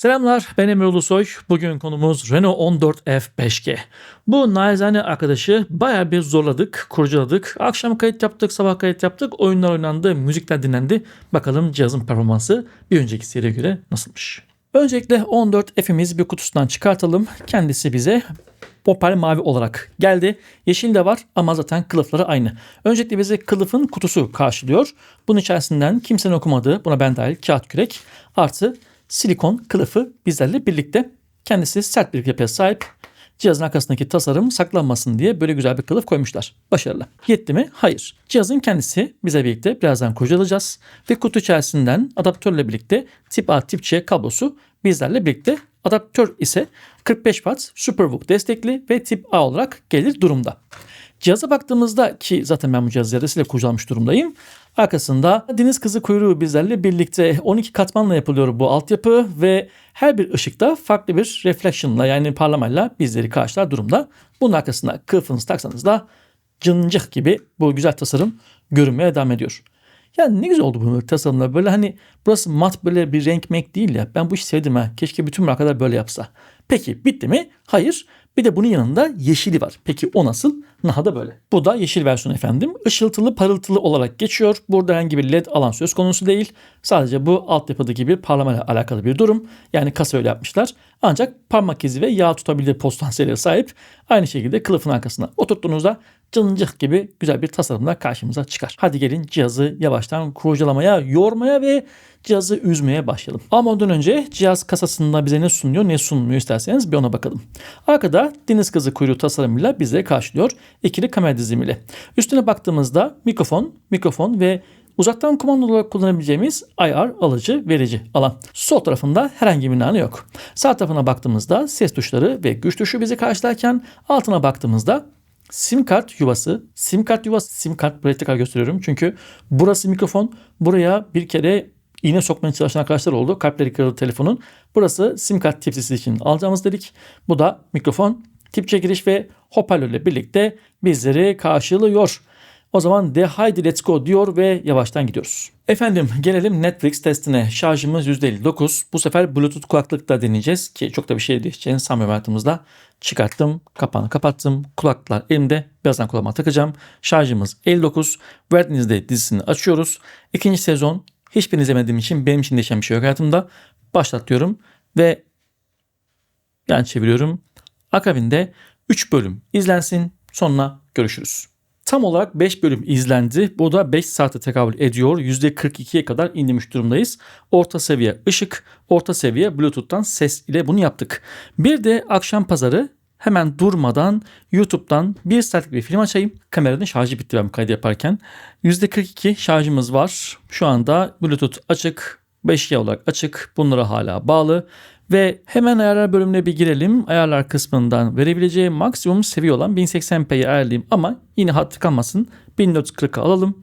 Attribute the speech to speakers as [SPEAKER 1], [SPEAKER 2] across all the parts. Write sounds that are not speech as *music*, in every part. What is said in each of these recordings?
[SPEAKER 1] Selamlar ben Emre Ulusoy. Bugün konumuz Renault 14F 5G. Bu naizane arkadaşı baya bir zorladık, kurcaladık. Akşam kayıt yaptık, sabah kayıt yaptık. Oyunlar oynandı, müzikler dinlendi. Bakalım cihazın performansı bir önceki seriye göre nasılmış. Öncelikle 14F'imizi bir kutusundan çıkartalım. Kendisi bize Opel mavi olarak geldi. Yeşil de var ama zaten kılıfları aynı. Öncelikle bize kılıfın kutusu karşılıyor. Bunun içerisinden kimsenin okumadığı buna ben dahil kağıt kürek artı silikon kılıfı bizlerle birlikte. Kendisi sert bir yapıya sahip. Cihazın arkasındaki tasarım saklanmasın diye böyle güzel bir kılıf koymuşlar. Başarılı. Yetti mi? Hayır. Cihazın kendisi bize birlikte birazdan kurcalayacağız. Ve kutu içerisinden adaptörle birlikte tip A tip C kablosu bizlerle birlikte Adaptör ise 45 Watt SuperVOOC destekli ve tip A olarak gelir durumda. Cihaza baktığımızda ki zaten ben bu cihazı ziyadesiyle kurcalamış durumdayım. Arkasında deniz kızı kuyruğu bizlerle birlikte 12 katmanla yapılıyor bu altyapı ve her bir ışıkta farklı bir reflection'la yani parlamayla bizleri karşılar durumda. Bunun arkasında kılıfınızı taksanız da cıncık gibi bu güzel tasarım görünmeye devam ediyor. Ya ne güzel oldu bu tasarımlar. Böyle hani burası mat böyle bir renk mek değil ya. Ben bu işi sevdim ha. Keşke bütün markalar böyle yapsa. Peki bitti mi? Hayır. Bir de bunun yanında yeşili var. Peki o nasıl? Naha da böyle. Bu da yeşil versiyon efendim. Işıltılı parıltılı olarak geçiyor. Burada herhangi bir led alan söz konusu değil. Sadece bu altyapıdaki bir parlamayla alakalı bir durum. Yani kasa öyle yapmışlar. Ancak parmak izi ve yağ tutabilir potansiyelleri sahip. Aynı şekilde kılıfın arkasına oturttuğunuzda cıncık gibi güzel bir tasarımla karşımıza çıkar. Hadi gelin cihazı yavaştan kurcalamaya, yormaya ve cihazı üzmeye başlayalım. Ama ondan önce cihaz kasasında bize ne sunuyor ne sunmuyor isterseniz bir ona bakalım. Arkada deniz kızı kuyruğu tasarımıyla bize karşılıyor ikili kamera dizimiyle. Üstüne baktığımızda mikrofon, mikrofon ve Uzaktan kumanda olarak kullanabileceğimiz IR alıcı verici alan. Sol tarafında herhangi bir nane yok. Sağ tarafına baktığımızda ses tuşları ve güç tuşu bizi karşılarken altına baktığımızda sim kart yuvası, sim kart yuvası, sim kart buraya tekrar gösteriyorum. Çünkü burası mikrofon. Buraya bir kere iğne sokmaya çalışan arkadaşlar oldu. Kalpleri kırıldı telefonun. Burası sim kart tipsisi için alacağımız dedik. Bu da mikrofon, tip çekiliş ve hoparlörle birlikte bizleri karşılıyor. O zaman de haydi let's go diyor ve yavaştan gidiyoruz. Efendim gelelim Netflix testine. Şarjımız %59. Bu sefer Bluetooth kulaklıkla deneyeceğiz ki çok da bir şey değişeceğini sanmıyorum hayatımızda. Çıkarttım, kapağını kapattım. Kulaklıklar elimde. Birazdan kulağıma takacağım. Şarjımız 59. Wednesday dizisini açıyoruz. İkinci sezon hiçbirini izlemediğim için benim için değişen bir şey yok hayatımda. Başlatıyorum ve yan çeviriyorum. Akabinde 3 bölüm izlensin. Sonra görüşürüz. Tam olarak 5 bölüm izlendi. Bu da 5 saate tekabül ediyor. %42'ye kadar indirmiş durumdayız. Orta seviye ışık, orta seviye Bluetooth'tan ses ile bunu yaptık. Bir de akşam pazarı hemen durmadan YouTube'dan bir saatlik bir film açayım. Kameranın şarjı bitti ben kaydı yaparken. %42 şarjımız var. Şu anda Bluetooth açık. 5G olarak açık. Bunlara hala bağlı. Ve hemen ayarlar bölümüne bir girelim. Ayarlar kısmından verebileceği maksimum seviye olan 1080p'yi ayarlayayım ama yine hat kalmasın. 1440'a alalım.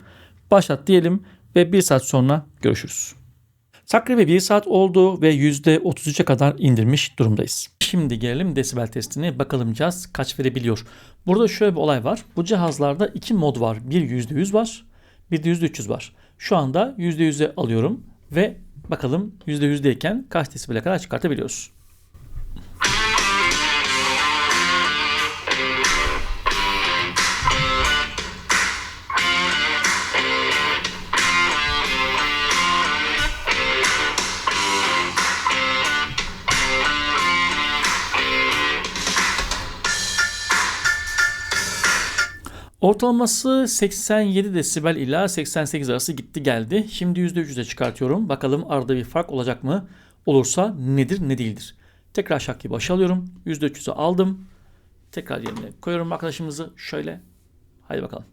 [SPEAKER 1] Başlat diyelim ve bir saat sonra görüşürüz. Takribi bir saat oldu ve %33'e kadar indirmiş durumdayız. Şimdi gelelim desibel testine bakalım cihaz kaç verebiliyor. Burada şöyle bir olay var. Bu cihazlarda iki mod var. Bir %100 var, bir de %300 var. Şu anda %100'e alıyorum ve Bakalım %100'deyken kaç desibele kadar çıkartabiliyoruz. Ortalaması 87 desibel ila 88 arası gitti geldi. Şimdi %300'e çıkartıyorum. Bakalım arada bir fark olacak mı? Olursa nedir ne değildir. Tekrar şakki başa alıyorum. %300'e aldım. Tekrar yerine koyuyorum arkadaşımızı. Şöyle. Haydi bakalım.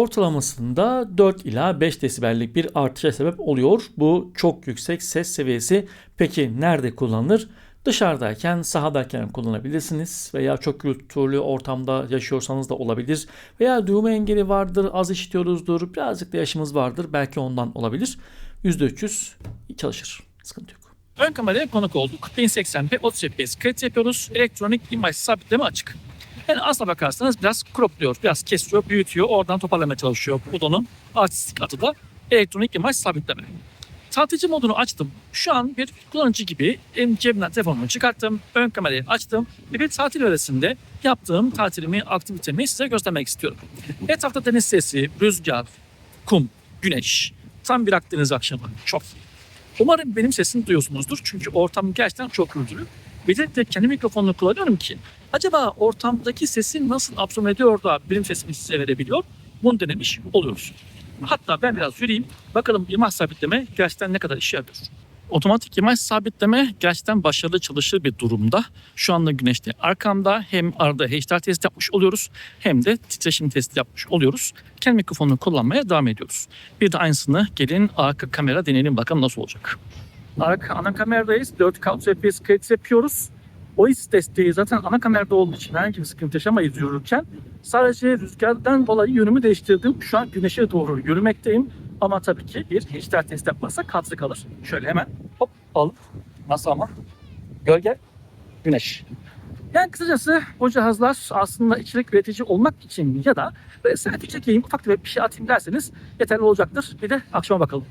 [SPEAKER 1] Ortalamasında 4 ila 5 desibellik bir artışa sebep oluyor. Bu çok yüksek ses seviyesi. Peki nerede kullanılır? Dışarıdayken, sahadayken kullanabilirsiniz veya çok kültürlü ortamda yaşıyorsanız da olabilir. Veya duyma engeli vardır, az işitiyoruzdur, birazcık da yaşımız vardır. Belki ondan olabilir. %300 çalışır. Sıkıntı yok. Ön kameraya konuk olduk. 1080p 30 fps kayıt yapıyoruz. Elektronik imaj sabitleme açık. Yani aslına bakarsanız biraz cropluyor, biraz kesiyor, büyütüyor, oradan toparlamaya çalışıyor. Budon'un artistik adı da elektronik imaj sabitleme. Tartıcı modunu açtım. Şu an bir kullanıcı gibi elim cebimden telefonumu çıkarttım, ön kamerayı açtım ve bir tatil öresinde yaptığım tatilimi, aktivitemi size göstermek istiyorum. Etrafta deniz sesi, rüzgar, kum, güneş. Tam bir Akdeniz akşamı. Çok. Umarım benim sesimi duyuyorsunuzdur. Çünkü ortam gerçekten çok gürültülü. Bir de, de kendi mikrofonunu kullanıyorum ki acaba ortamdaki sesi nasıl absorbe ediyor da benim sesimi size verebiliyor? Bunu denemiş oluyoruz. Hatta ben biraz yürüyeyim. Bakalım imaj sabitleme gerçekten ne kadar işe yarıyor. Otomatik imaj sabitleme gerçekten başarılı çalışır bir durumda. Şu anda güneşte arkamda hem arada HDR test yapmış oluyoruz hem de titreşim testi yapmış oluyoruz. Kendi mikrofonunu kullanmaya devam ediyoruz. Bir de aynısını gelin arka kamera deneyelim bakalım nasıl olacak. Arka ana kameradayız. 4K 30 FPS kayıt yapıyoruz. OIS desteği zaten ana kamerada olduğu için herhangi bir sıkıntı yaşamayız yürürken. Sadece rüzgardan dolayı yönümü değiştirdim. Şu an güneşe doğru yürümekteyim. Ama tabii ki bir HDR test yapmazsak hatırı kalır. Şöyle hemen hop alıp nasıl ama gölge güneş. Yani kısacası bu cihazlar aslında içerik üretici olmak için ya da böyle selfie çekeyim ufak tefek bir şey atayım derseniz yeterli olacaktır. Bir de akşama bakalım.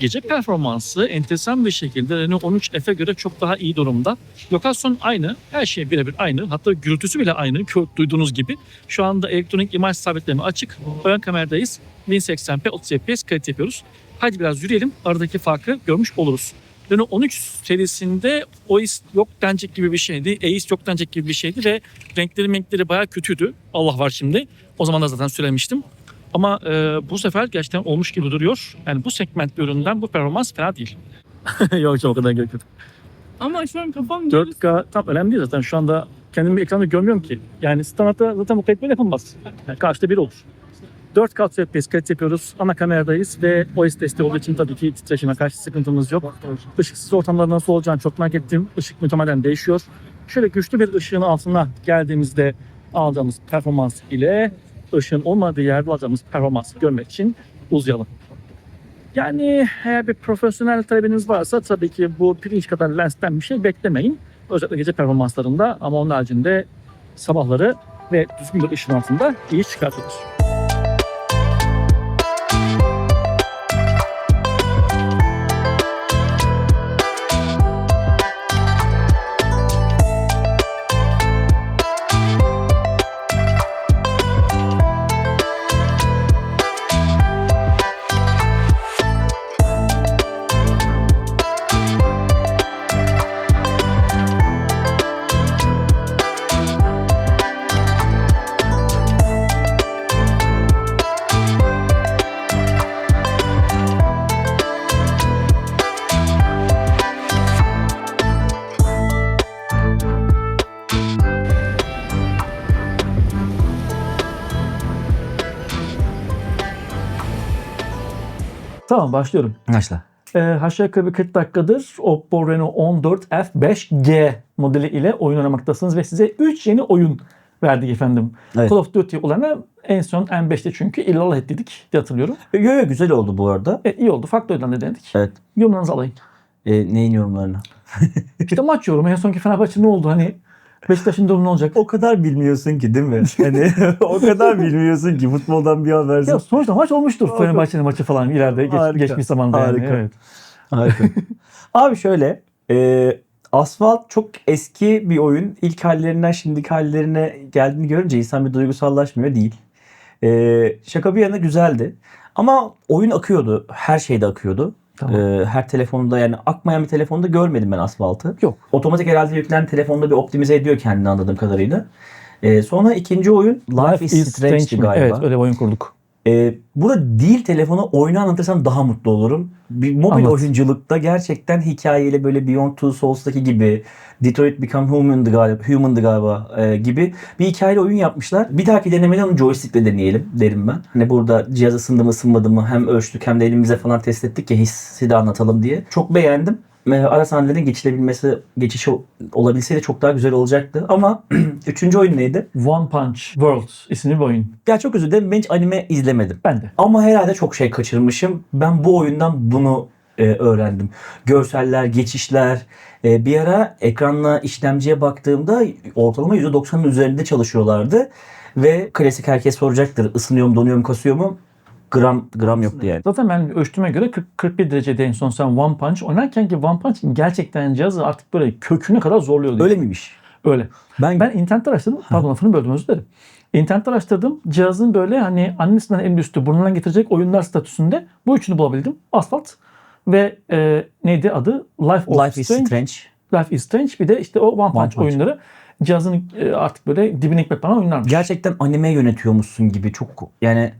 [SPEAKER 1] Gece performansı enteresan bir şekilde Renault 13F'e göre çok daha iyi durumda. Lokasyon aynı, her şey birebir aynı. Hatta gürültüsü bile aynı, kö- duyduğunuz gibi. Şu anda elektronik imaj sabitleme açık. Ön kameradayız. 1080p 30 fps kayıt yapıyoruz. Hadi biraz yürüyelim, aradaki farkı görmüş oluruz. Renault 13 serisinde OIS yok denecek gibi bir şeydi. EIS yok denecek gibi bir şeydi ve renkleri renkleri bayağı kötüydü. Allah var şimdi. O zaman da zaten söylemiştim. Ama e, bu sefer gerçekten olmuş gibi duruyor. Yani bu segment üründen bu performans fena değil. *laughs* Yok çok o kadar gerek yok.
[SPEAKER 2] Ama şu an kafam
[SPEAKER 1] 4K tam önemli değil zaten. Şu anda kendimi ekranda görmüyorum ki. Yani standartta zaten bu kayıt böyle yapılmaz. Yani karşıda bir olur. 4K 30 FPS kayıt yapıyoruz. Ana kameradayız ve OS desteği olduğu için tabii ki titreşime karşı sıkıntımız yok. Işıksız ortamlarda nasıl olacağını çok merak ettim. Işık muhtemelen değişiyor. Şöyle güçlü bir ışığın altına geldiğimizde aldığımız performans ile ışığın olmadığı yerde alacağımız performansı görmek için uzayalım. Yani eğer bir profesyonel talebiniz varsa tabii ki bu pirinç kadar lensten bir şey beklemeyin. Özellikle gece performanslarında ama onun haricinde sabahları ve düzgün bir ışın altında iyi çıkartılır. Tamam başlıyorum.
[SPEAKER 3] Başla.
[SPEAKER 1] Ee, aşağı yukarı bir 40 dakikadır Oppo Reno 14 F5G modeli ile oyun oynamaktasınız ve size 3 yeni oyun verdik efendim.
[SPEAKER 3] Evet.
[SPEAKER 1] Call of Duty olanı en son M5'te çünkü illallah ettik diye hatırlıyorum.
[SPEAKER 3] Yo, yo, güzel oldu bu arada.
[SPEAKER 1] E, iyi oldu. Farklı oyundan da denedik.
[SPEAKER 3] Evet.
[SPEAKER 1] Yorumlarınızı alayım.
[SPEAKER 3] E, neyin yorumlarını?
[SPEAKER 1] İşte maç yorumu. En sonki Fenerbahçe ne oldu? Hani Beşiktaş'ın durumu ne olacak?
[SPEAKER 3] O kadar bilmiyorsun ki değil mi? Hani *laughs* o kadar bilmiyorsun ki futboldan bir habersin.
[SPEAKER 1] Ya sonuçta maç olmuştur. Fenerbahçe'nin maçı falan ileride geç,
[SPEAKER 3] Harika.
[SPEAKER 1] geçmiş zamanda yani.
[SPEAKER 3] Harika.
[SPEAKER 1] Evet.
[SPEAKER 3] Harika. *laughs* Abi şöyle. E, Asfalt çok eski bir oyun. İlk hallerinden şimdiki hallerine geldiğini görünce insan bir duygusallaşmıyor değil. E, şaka bir yana güzeldi. Ama oyun akıyordu. Her şeyde akıyordu.
[SPEAKER 1] Tamam.
[SPEAKER 3] E, her telefonda yani akmayan bir telefonda görmedim ben asfaltı.
[SPEAKER 1] Yok.
[SPEAKER 3] Otomatik herhalde yüklenen telefonda bir optimize ediyor kendini anladığım kadarıyla. Ee, sonra ikinci oyun Life, is, Strange'di
[SPEAKER 1] mi?
[SPEAKER 3] galiba.
[SPEAKER 1] Evet öyle bir oyun kurduk.
[SPEAKER 3] Ee, burada değil telefonu oyunu anlatırsam daha mutlu olurum. Bir mobil
[SPEAKER 1] Anlat.
[SPEAKER 3] oyunculukta gerçekten hikayeyle böyle Beyond Two Souls'taki gibi Detroit Become Human'dı galiba, Human'dı galiba e, gibi bir hikayeli oyun yapmışlar. Bir dahaki denemede onu joystick'le deneyelim derim ben. Hani burada cihaz ısındı mı ısınmadı mı hem ölçtük hem de elimize falan test ettik ya hissi de anlatalım diye. Çok beğendim. Ara sahnelerin geçilebilmesi, geçişi olabilseydi çok daha güzel olacaktı. Ama *clears throat* üçüncü oyun neydi?
[SPEAKER 1] One Punch World isimli bir oyun.
[SPEAKER 3] Ya çok özür dilerim ben hiç anime izlemedim.
[SPEAKER 1] Ben de.
[SPEAKER 3] Ama herhalde çok şey kaçırmışım. Ben bu oyundan bunu e, öğrendim. Görseller, geçişler. E, bir ara ekranla işlemciye baktığımda ortalama %90'ın üzerinde çalışıyorlardı. Ve klasik herkes soracaktır. Isınıyor mu, donuyor mu, kasıyor mu? Gram gram yoktu yani.
[SPEAKER 1] Zaten ben ölçtüğüme göre 40, 41 derecede en son sen One Punch oynarken ki One Punch gerçekten cihazı artık böyle köküne kadar zorluyordu.
[SPEAKER 3] Öyle miymiş?
[SPEAKER 1] Öyle.
[SPEAKER 3] Ben,
[SPEAKER 1] Ben internet araştırdım. Pardon lafını böldüm özür dilerim. İnternet araştırdım. Cihazın böyle hani annesinden en üstü burnundan getirecek oyunlar statüsünde bu üçünü bulabildim. Asphalt ve e, neydi adı? Life, of
[SPEAKER 3] Life is
[SPEAKER 1] Strange.
[SPEAKER 3] Strange.
[SPEAKER 1] Life is Strange. Bir de işte o One Punch,
[SPEAKER 3] Punch.
[SPEAKER 1] oyunları. Cihazın e, artık böyle dibine ekmek bana oyunlarmış.
[SPEAKER 3] Gerçekten anime yönetiyormuşsun gibi çok yani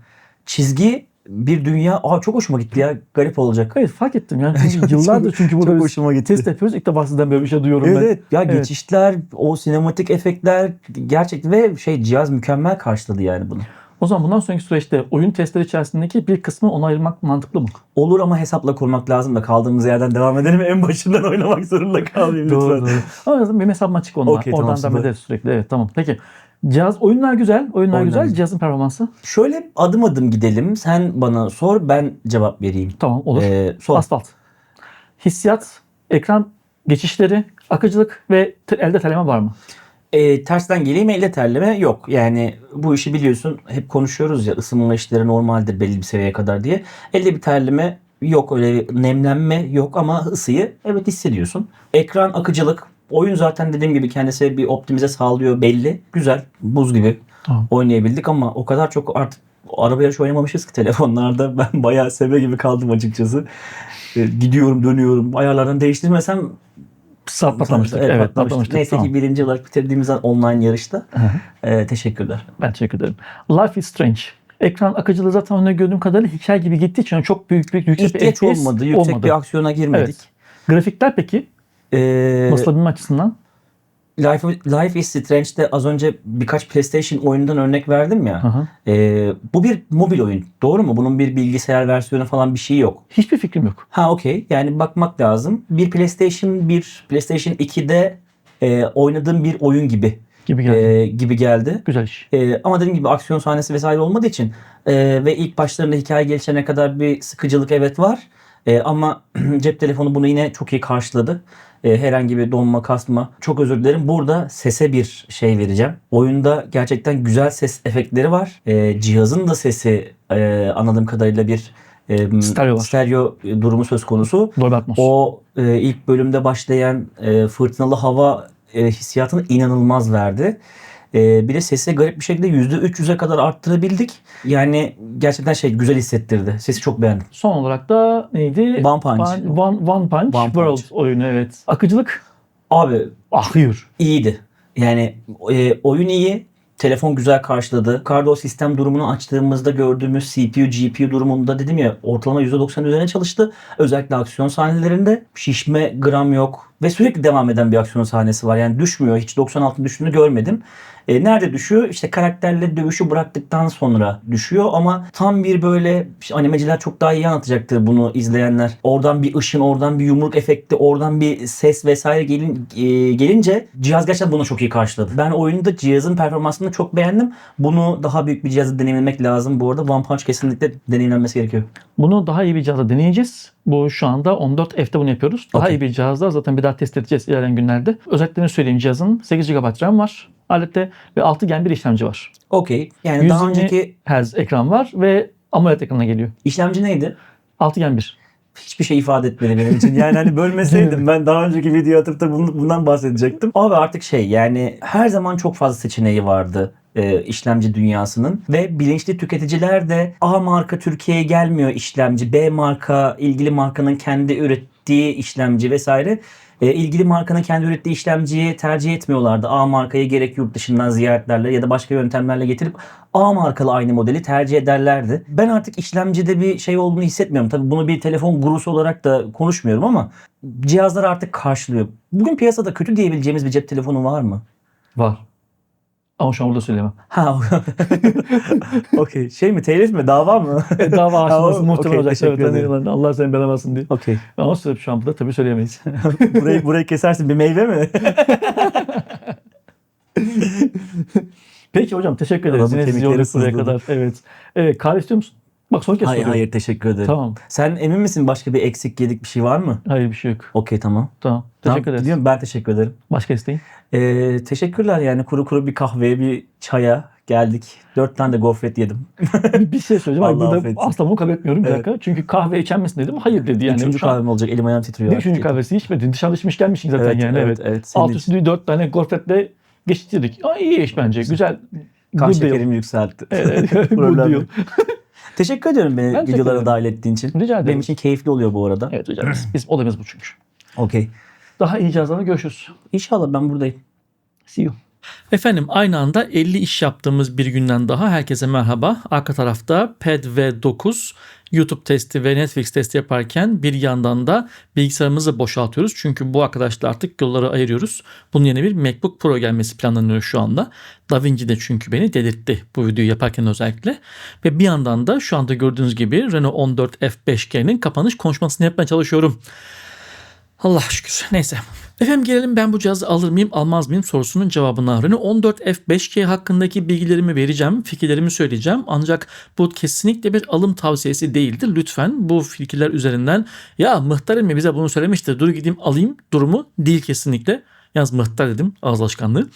[SPEAKER 3] çizgi bir dünya. Aa çok hoşuma gitti ya. Garip olacak.
[SPEAKER 1] Evet fark ettim. Yani *laughs* çünkü yıllardır çünkü burada
[SPEAKER 3] çok hoşuma gitti.
[SPEAKER 1] test yapıyoruz. İlk defa sizden böyle bir şey duyuyorum
[SPEAKER 3] Evet,
[SPEAKER 1] ben.
[SPEAKER 3] evet. ya
[SPEAKER 1] Evet.
[SPEAKER 3] geçişler, o sinematik efektler gerçekten ve şey cihaz mükemmel karşıladı yani bunu.
[SPEAKER 1] O zaman bundan sonraki süreçte oyun testleri içerisindeki bir kısmı ona ayırmak mantıklı mı?
[SPEAKER 3] Olur ama hesapla kurmak lazım da kaldığımız yerden devam edelim. En başından oynamak zorunda kalmayayım lütfen.
[SPEAKER 1] Ama en azından benim hesabım açık onunla.
[SPEAKER 3] Tamam,
[SPEAKER 1] Oradan devam
[SPEAKER 3] süper.
[SPEAKER 1] ederiz sürekli. Evet tamam. Peki. Cihaz oyunlar güzel. Oyunlar,
[SPEAKER 3] Oyunlar
[SPEAKER 1] güzel.
[SPEAKER 3] güzel.
[SPEAKER 1] Cihazın performansı.
[SPEAKER 3] Şöyle adım adım gidelim. Sen bana sor, ben cevap vereyim.
[SPEAKER 1] Tamam olur.
[SPEAKER 3] Ee, sor.
[SPEAKER 1] Asfalt. Hissiyat, ekran geçişleri, akıcılık ve te- elde terleme var mı?
[SPEAKER 3] Ee, tersten geleyim elle terleme yok. Yani bu işi biliyorsun hep konuşuyoruz ya ısınma işleri normaldir belli bir seviyeye kadar diye. Elde bir terleme yok öyle bir nemlenme yok ama ısıyı evet hissediyorsun. Ekran akıcılık oyun zaten dediğim gibi kendisi bir optimize sağlıyor belli. Güzel buz gibi
[SPEAKER 1] Tamam.
[SPEAKER 3] oynayabildik ama o kadar çok artık araba yarışı oynamamışız ki *laughs* telefonlarda. Ben bayağı sebe gibi kaldım açıkçası. Ee, gidiyorum dönüyorum ayarlardan değiştirmesem
[SPEAKER 1] Sağ patlamıştık. Evet,
[SPEAKER 3] patlamıştık.
[SPEAKER 1] patlamıştık.
[SPEAKER 3] Neyse
[SPEAKER 1] Tamam.
[SPEAKER 3] ki birinci olarak bitirdiğimiz online yarışta.
[SPEAKER 1] Hı hı.
[SPEAKER 3] Ee, teşekkürler.
[SPEAKER 1] Ben teşekkür ederim. Life is Strange. Ekran akıcılığı zaten önüne gördüğüm kadarıyla hikaye gibi gittiği için çok büyük büyük yüksek bir
[SPEAKER 3] İhtiyaç
[SPEAKER 1] FPS
[SPEAKER 3] olmadı. Yüksek
[SPEAKER 1] olmadı.
[SPEAKER 3] bir aksiyona girmedik.
[SPEAKER 1] Evet. Grafikler peki?
[SPEAKER 3] Ee,
[SPEAKER 1] Basılabilme açısından?
[SPEAKER 3] Life, Life is Strange'de az önce birkaç PlayStation oyundan örnek verdim ya.
[SPEAKER 1] Hı hı.
[SPEAKER 3] Ee, bu bir mobil oyun. Doğru mu? Bunun bir bilgisayar versiyonu falan bir şey yok.
[SPEAKER 1] Hiçbir fikrim yok.
[SPEAKER 3] Ha okey. Yani bakmak lazım. Bir PlayStation 1, PlayStation 2'de e, oynadığım bir oyun gibi
[SPEAKER 1] Gibi geldi.
[SPEAKER 3] e, gibi geldi.
[SPEAKER 1] Güzel iş.
[SPEAKER 3] E, ama dediğim gibi aksiyon sahnesi vesaire olmadığı için e, ve ilk başlarında hikaye gelişene kadar bir sıkıcılık evet var. E, ama *clears throat* cep telefonu bunu yine çok iyi karşıladı. E, herhangi bir donma, kasma. Çok özür dilerim. Burada sese bir şey vereceğim. Oyunda gerçekten güzel ses efektleri var. E, cihazın da sesi e, anladığım kadarıyla bir e,
[SPEAKER 1] Stereo var.
[SPEAKER 3] stereo durumu söz konusu.
[SPEAKER 1] Dolby Atmos.
[SPEAKER 3] O e, ilk bölümde başlayan e, fırtınalı hava e, hissiyatını inanılmaz verdi. E, bir de sesi garip bir şekilde %300'e kadar arttırabildik. Yani gerçekten şey güzel hissettirdi. Sesi çok beğendim.
[SPEAKER 1] Son olarak da neydi?
[SPEAKER 3] One Punch.
[SPEAKER 1] One, One, One Punch
[SPEAKER 3] One
[SPEAKER 1] World
[SPEAKER 3] Punch.
[SPEAKER 1] oyunu evet. Akıcılık
[SPEAKER 3] Abi
[SPEAKER 1] ahıyor.
[SPEAKER 3] iyiydi. Yani e, oyun iyi. Telefon güzel karşıladı. Cardo sistem durumunu açtığımızda gördüğümüz CPU, GPU durumunda dedim ya ortalama %90 üzerine çalıştı. Özellikle aksiyon sahnelerinde şişme gram yok. Ve sürekli devam eden bir aksiyon sahnesi var. Yani düşmüyor. Hiç 96 düştüğünü görmedim. E, nerede düşüyor? İşte karakterle dövüşü bıraktıktan sonra düşüyor ama tam bir böyle işte animeciler çok daha iyi anlatacaktır bunu izleyenler. Oradan bir ışın, oradan bir yumruk efekti, oradan bir ses vesaire gelin, e, gelince cihaz gerçekten bunu çok iyi karşıladı. Ben oyunda cihazın performansını çok beğendim. Bunu daha büyük bir cihazda deneyimlemek lazım. Bu arada One Punch kesinlikle deneyimlenmesi gerekiyor.
[SPEAKER 1] Bunu daha iyi bir cihazda deneyeceğiz. Bu şu anda 14F'te bunu yapıyoruz. Daha
[SPEAKER 3] Okey.
[SPEAKER 1] iyi bir cihazda zaten bir daha test edeceğiz ilerleyen günlerde. Özelliklerini söyleyeyim cihazın. 8 GB RAM var alette ve 6 Gen bir işlemci var.
[SPEAKER 3] Okey. Yani daha
[SPEAKER 1] 120
[SPEAKER 3] önceki
[SPEAKER 1] Hz ekran var ve AMOLED ekranına geliyor.
[SPEAKER 3] işlemci neydi?
[SPEAKER 1] 6 Gen 1.
[SPEAKER 3] hiçbir şey ifade etmedi benim için. Yani hani bölmeseydim *laughs* ben daha önceki video atıp da bun- bundan bahsedecektim. Abi artık şey yani her zaman çok fazla seçeneği vardı e, işlemci dünyasının ve bilinçli tüketiciler de A marka Türkiye'ye gelmiyor işlemci, B marka ilgili markanın kendi ürettiği işlemci vesaire. E, ilgili markanın kendi ürettiği işlemciyi tercih etmiyorlardı. A markayı gerek yurt dışından ziyaretlerle ya da başka yöntemlerle getirip A markalı aynı modeli tercih ederlerdi. Ben artık işlemcide bir şey olduğunu hissetmiyorum. Tabii bunu bir telefon gurusu olarak da konuşmuyorum ama cihazlar artık karşılıyor. Bugün piyasada kötü diyebileceğimiz bir cep telefonu var mı?
[SPEAKER 1] Var.
[SPEAKER 4] Ama şu an burada söyleyemem.
[SPEAKER 3] Ha. *laughs* Okey. Şey mi? Telif mi? Dava mı?
[SPEAKER 4] E, dava
[SPEAKER 3] o-
[SPEAKER 4] muhtemelen
[SPEAKER 3] okey,
[SPEAKER 4] olacak. Evet, hani Allah seni belamasın diye.
[SPEAKER 3] Okey.
[SPEAKER 4] Ama söyleyip şu an burada tabii söyleyemeyiz. *laughs*
[SPEAKER 3] burayı, burayı kesersin. Bir meyve mi? *laughs*
[SPEAKER 4] Peki hocam teşekkür ederiz. Yine sizi buraya kadar. Evet. Evet kahve istiyor musun? Bak son kez
[SPEAKER 3] hayır
[SPEAKER 4] soruyorum.
[SPEAKER 3] hayır teşekkür ederim.
[SPEAKER 4] Tamam.
[SPEAKER 3] Sen emin misin başka bir eksik yedik bir şey var mı?
[SPEAKER 4] Hayır bir şey yok.
[SPEAKER 3] Okey tamam.
[SPEAKER 4] Tamam.
[SPEAKER 3] Tamam,
[SPEAKER 4] Teşekkür ederiz.
[SPEAKER 3] gidiyorum. Ben teşekkür ederim.
[SPEAKER 4] Başka isteğin?
[SPEAKER 3] Ee, teşekkürler yani kuru kuru bir kahveye bir çaya geldik. Dört tane de gofret yedim. *laughs*
[SPEAKER 4] bir, şey söyleyeceğim. *laughs*
[SPEAKER 3] Allah
[SPEAKER 4] burada
[SPEAKER 3] affetsin.
[SPEAKER 4] asla bunu kabul etmiyorum. Bir
[SPEAKER 3] Evet.
[SPEAKER 4] dakika. Çünkü kahve içer misin dedim. Hayır dedi. Yani
[SPEAKER 3] Üçüncü
[SPEAKER 4] şu an-
[SPEAKER 3] kahvem olacak. Elim ayağım titriyor.
[SPEAKER 4] Ne
[SPEAKER 3] artık.
[SPEAKER 4] üçüncü kahvesi içmedin. Dışarıda içmiş gelmişsin zaten
[SPEAKER 3] Evet,
[SPEAKER 4] yani. Evet.
[SPEAKER 3] evet, evet. Senin
[SPEAKER 4] Alt
[SPEAKER 3] için.
[SPEAKER 4] üstü dört tane gofretle geçtirdik. Aa, iyi iş bence. Güzel.
[SPEAKER 3] Kan
[SPEAKER 4] Good deal.
[SPEAKER 3] yükseltti.
[SPEAKER 4] Evet, *laughs* good
[SPEAKER 3] Problem
[SPEAKER 4] deal.
[SPEAKER 3] yok. Teşekkür ediyorum beni
[SPEAKER 4] Ben
[SPEAKER 3] videolara dahil ettiğin için.
[SPEAKER 4] Rica ederim.
[SPEAKER 3] Benim için keyifli oluyor bu arada.
[SPEAKER 4] Evet rica ederiz. Biz olayımız bu çünkü.
[SPEAKER 3] Okey.
[SPEAKER 4] Daha iyi cihazlarla görüşürüz.
[SPEAKER 3] İnşallah ben buradayım.
[SPEAKER 4] See you.
[SPEAKER 1] Efendim aynı anda 50 iş yaptığımız bir günden daha herkese merhaba. Arka tarafta PED V9 YouTube testi ve Netflix testi yaparken bir yandan da bilgisayarımızı boşaltıyoruz. Çünkü bu arkadaşla artık yolları ayırıyoruz. Bunun yerine bir MacBook Pro gelmesi planlanıyor şu anda. DaVinci de çünkü beni delirtti bu videoyu yaparken özellikle. Ve bir yandan da şu anda gördüğünüz gibi Renault 14 F5G'nin kapanış konuşmasını yapmaya çalışıyorum. Allah şükür. Neyse. Efendim gelelim ben bu cihazı alır mıyım almaz mıyım sorusunun cevabına. Renault 14 F5G hakkındaki bilgilerimi vereceğim, fikirlerimi söyleyeceğim. Ancak bu kesinlikle bir alım tavsiyesi değildir. Lütfen bu fikirler üzerinden ya mıhtar mi bize bunu söylemişti dur gideyim alayım durumu değil kesinlikle. Yalnız mıhtar dedim ağız alışkanlığı.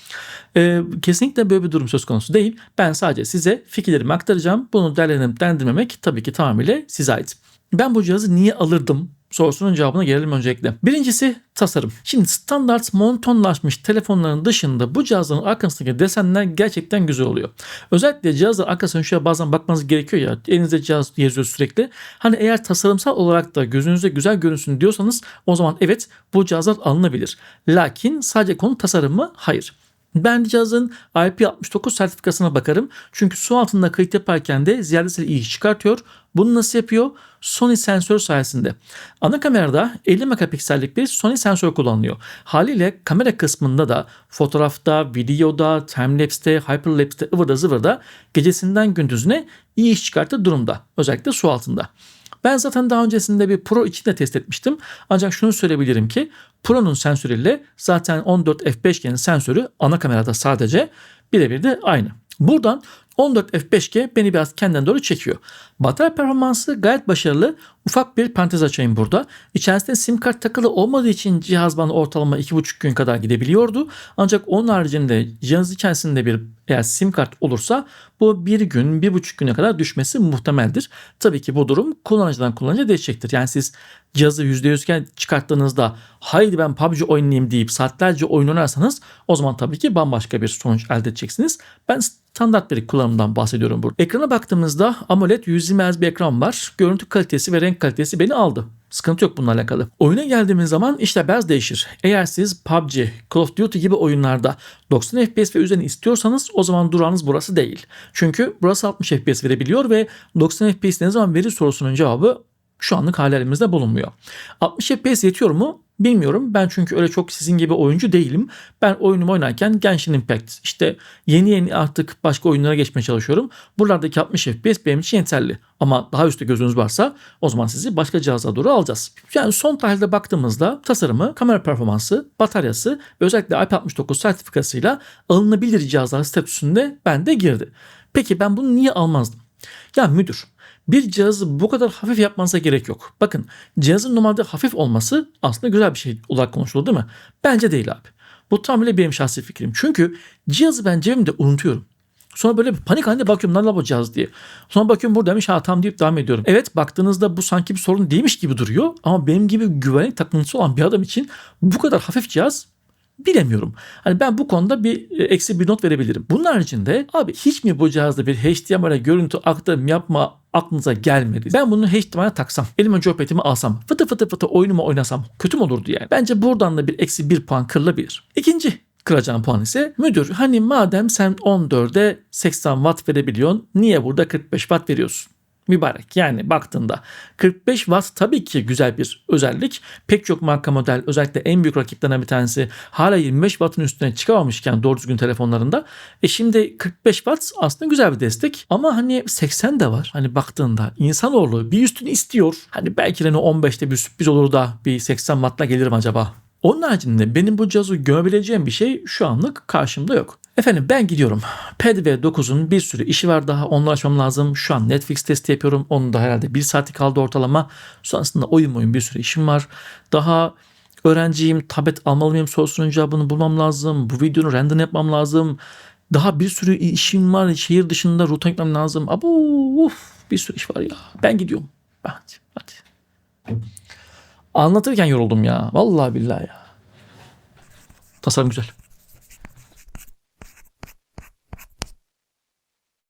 [SPEAKER 1] Ee, kesinlikle böyle bir durum söz konusu değil. Ben sadece size fikirlerimi aktaracağım. Bunu derlenip dendirmemek tabii ki tamamıyla size ait. Ben bu cihazı niye alırdım sorusunun cevabına gelelim öncelikle. Birincisi tasarım. Şimdi standart montonlaşmış telefonların dışında bu cihazların arkasındaki desenler gerçekten güzel oluyor. Özellikle cihazların arkasına şöyle bazen bakmanız gerekiyor ya. Elinizde cihaz geziyor sürekli. Hani eğer tasarımsal olarak da gözünüze güzel görünsün diyorsanız o zaman evet bu cihazlar alınabilir. Lakin sadece konu tasarım mı? Hayır. Ben cihazın IP69 sertifikasına bakarım. Çünkü su altında kayıt yaparken de ziyadesiyle iyi çıkartıyor. Bunu nasıl yapıyor? Sony sensör sayesinde. Ana kamerada 50 megapiksellik bir Sony sensör kullanılıyor. Haliyle kamera kısmında da fotoğrafta, videoda, timelapse'te, hyperlapse'te, ıvırda zıvırda gecesinden gündüzüne iyi iş çıkarttığı durumda. Özellikle su altında. Ben zaten daha öncesinde bir Pro için de test etmiştim. Ancak şunu söyleyebilirim ki Pro'nun sensörüyle zaten 14 f5G'nin sensörü ana kamerada sadece birebir de aynı. Buradan 14 f5G beni biraz kendinden doğru çekiyor. Batarya performansı gayet başarılı. Ufak bir parantez açayım burada. İçerisinde sim kart takılı olmadığı için cihaz bana ortalama 2,5 gün kadar gidebiliyordu. Ancak onun haricinde cihaz içerisinde bir eğer sim kart olursa bu bir gün, bir buçuk güne kadar düşmesi muhtemeldir. Tabii ki bu durum kullanıcıdan kullanıcıya değişecektir. Yani siz cihazı %100 çıkarttığınızda haydi ben PUBG oynayayım deyip saatlerce oyun oynarsanız o zaman tabii ki bambaşka bir sonuç elde edeceksiniz. Ben standart bir kullanımdan bahsediyorum burada. Ekrana baktığımızda AMOLED 120 Hz bir ekran var. Görüntü kalitesi ve renk kalitesi beni aldı. Sıkıntı yok bununla alakalı. Oyuna geldiğimiz zaman işte biraz değişir. Eğer siz PUBG, Call of Duty gibi oyunlarda 90 FPS ve üzerine istiyorsanız o zaman durağınız burası değil. Çünkü burası 60 FPS verebiliyor ve 90 FPS ne zaman verir sorusunun cevabı şu anlık hala elimizde bulunmuyor. 60 FPS yetiyor mu? Bilmiyorum. Ben çünkü öyle çok sizin gibi oyuncu değilim. Ben oyunumu oynarken Genshin Impact işte yeni yeni artık başka oyunlara geçmeye çalışıyorum. Buralardaki 60 FPS benim için yeterli. Ama daha üstte gözünüz varsa o zaman sizi başka cihaza doğru alacağız. Yani son tahlilde baktığımızda tasarımı, kamera performansı, bataryası ve özellikle IP69 sertifikasıyla alınabilir cihazlar statüsünde bende girdi. Peki ben bunu niye almazdım? Ya müdür bir cihazı bu kadar hafif yapmanıza gerek yok. Bakın cihazın normalde hafif olması aslında güzel bir şey olarak konuşulur değil mi? Bence değil abi. Bu tamamıyla benim şahsi fikrim. Çünkü cihazı ben cebimde unutuyorum. Sonra böyle bir panik halinde bakıyorum lan bu cihaz diye. Sonra bakıyorum buradaymış ha tam deyip devam ediyorum. Evet baktığınızda bu sanki bir sorun değilmiş gibi duruyor. Ama benim gibi güvenlik takıntısı olan bir adam için bu kadar hafif cihaz bilemiyorum. Hani ben bu konuda bir e, eksi bir not verebilirim. Bunun haricinde abi hiç mi bu cihazda bir HDMI görüntü aktarım yapma aklınıza gelmedi. Ben bunu HDMI'ye taksam, elime joypad'imi alsam, fıtı fıtı fıtı oyunumu oynasam kötü mü olurdu yani? Bence buradan da bir eksi bir puan kırılabilir. İkinci kıracağım puan ise müdür hani madem sen 14'e 80 watt verebiliyorsun niye burada 45 watt veriyorsun? Mübarek. Yani baktığında 45 watt tabii ki güzel bir özellik. Pek çok marka model özellikle en büyük rakiplerinden bir tanesi hala 25 wattın üstüne çıkamamışken doğru düzgün telefonlarında. E şimdi 45 watt aslında güzel bir destek ama hani 80 de var. Hani baktığında insanoğlu bir üstünü istiyor. Hani belki Renault 15'te bir sürpriz olur da bir 80 wattla gelirim acaba. Onun haricinde benim bu cihazı gömebileceğim bir şey şu anlık karşımda yok. Efendim ben gidiyorum. Pad V9'un bir sürü işi var daha. Onları açmam lazım. Şu an Netflix testi yapıyorum. Onun da herhalde bir saati kaldı ortalama. Sonrasında oyun oyun bir sürü işim var. Daha öğrenciyim. Tablet almalı mıyım sorusunun cevabını bulmam lazım. Bu videonun render yapmam lazım. Daha bir sürü işim var. Şehir dışında rutin gitmem lazım. Abo uf, bir sürü iş var ya. Ben gidiyorum. Hadi hadi. Anlatırken yoruldum ya. Vallahi billahi ya. Tasarım güzel.